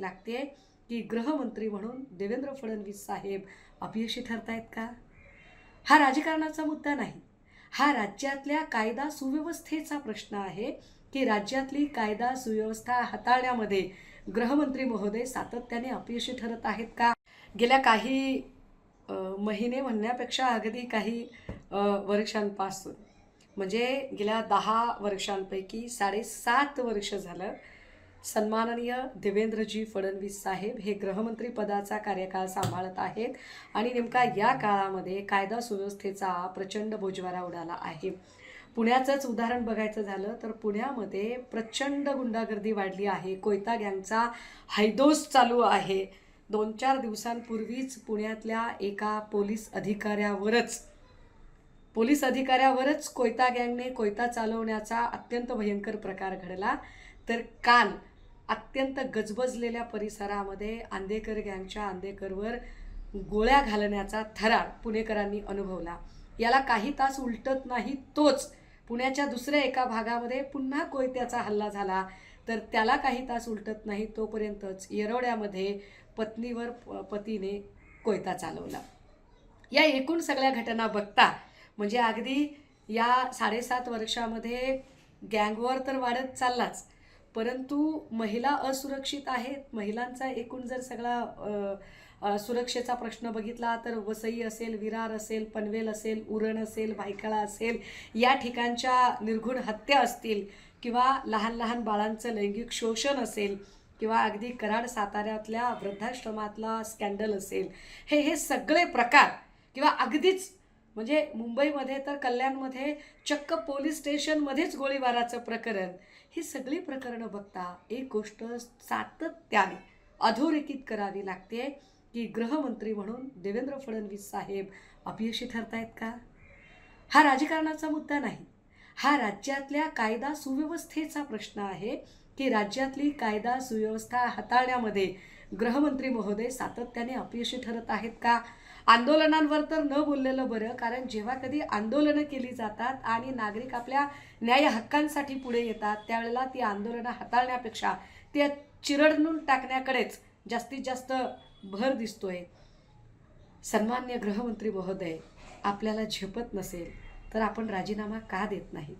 लागते की गृहमंत्री म्हणून देवेंद्र फडणवीस साहेब अपयशी ठरतायत का? हा राजकारणाचा मुद्दा नाही. हा राज्यातल्या कायदा सुव्यवस्थेचा प्रश्न आहे की राज्यातली कायदा सुव्यवस्था हाताळण्यामध्ये गृहमंत्री महोदय सातत्याने अपयशी ठरत आहेत का? गेल्या काही महिने म्हणण्यापेक्षा अगदी काही वर्षांपासून. म्हणजे गेल्या दहा वर्षांपैकी साडेसात वर्ष झालं सन्माननीय देवेंद्रजी फडणवीस साहेब हे गृहमंत्री पदाचा कार्यकाळ सांभाळत आहेत आणि नेमका या काळामध्ये कायदा सुव्यवस्थेचा प्रचंड बोजवारा उडाला आहे. पुण्याचंच उदाहरण बघायचं झालं तर पुण्यामध्ये प्रचंड गुंडागर्दी वाढली आहे. कोयता गँगचा हैदोस चालू आहे. दोन चार दिवसांपूर्वीच पुण्यातल्या एका पोलीस अधिकाऱ्यावरच पोलीस अधिकाऱ्यावरच कोयता गँगने कोयता चालवण्याचा अत्यंत भयंकर प्रकार घडला. तर काल अत्यंत गजबजलेल्या परिसरामध्ये आंदेकर गँगच्या आंदेकरवर गोळ्या घालण्याचा थरार पुणेकरांनी अनुभवला. याला काही तास उलटत नाही तोच पुण्याच्या दुसऱ्या एका भागामध्ये पुन्हा कोयत्याचा हल्ला झाला. तर त्याला काही तास उलटत नाही तोपर्यंतच येरवड्यामध्ये पत्नीवर प- पतीने कोयता चालवला. या एकूण सगळ्या घटना बघता म्हणजे अगदी या साडेसात वर्षामध्ये गँगवॉर तर वाढत चाललाच परंतु महिला असुरक्षित आहेत. महिलांचा एकूण जर सगळा सुरक्षेचा प्रश्न बघितला तर वसई असेल विरार असेल पनवेल असेल उरण असेल भायखळा असेल या ठिकाणच्या निर्घुण हत्या असतील किंवा लहान लहान बाळांचं लैंगिक शोषण असेल किंवा अगदी कराड साताऱ्यातल्या वृद्धाश्रमातला स्कॅन्डल असेल हे हे सगळे प्रकार किंवा अगदीच म्हणजे मुंबईमध्ये तर कल्याणमध्ये चक्क पोलीस स्टेशनमध्येच गोळीबाराचं प्रकरण. ही सगळी प्रकरणं बघता एक गोष्ट सातत्याने अधोरेखित करावी लागते की गृहमंत्री म्हणून देवेंद्र फडणवीस साहेब अपयशी ठरतायत का? हा राजकारणाचा मुद्दा नाही. हा राज्यातल्या कायदा सुव्यवस्थेचा प्रश्न आहे की राज्यातली कायदा सुव्यवस्था हाताळण्यामध्ये गृहमंत्री महोदय सातत्याने अपयशी ठरत आहेत का? आंदोलनांवर तर न बोललेलं बरं कारण जेव्हा कधी आंदोलनं केली जातात आणि नागरिक आपल्या न्याय हक्कांसाठी पुढे येतात त्यावेळेला ती आंदोलनं हाताळण्यापेक्षा ते चिरडणून टाकण्याकडेच जास्तीत जास्त भर दिसतोय. सन्मान्य गृहमंत्री महोदय आपल्याला झेपत नसेल तर आपण राजीनामा का देत नाही?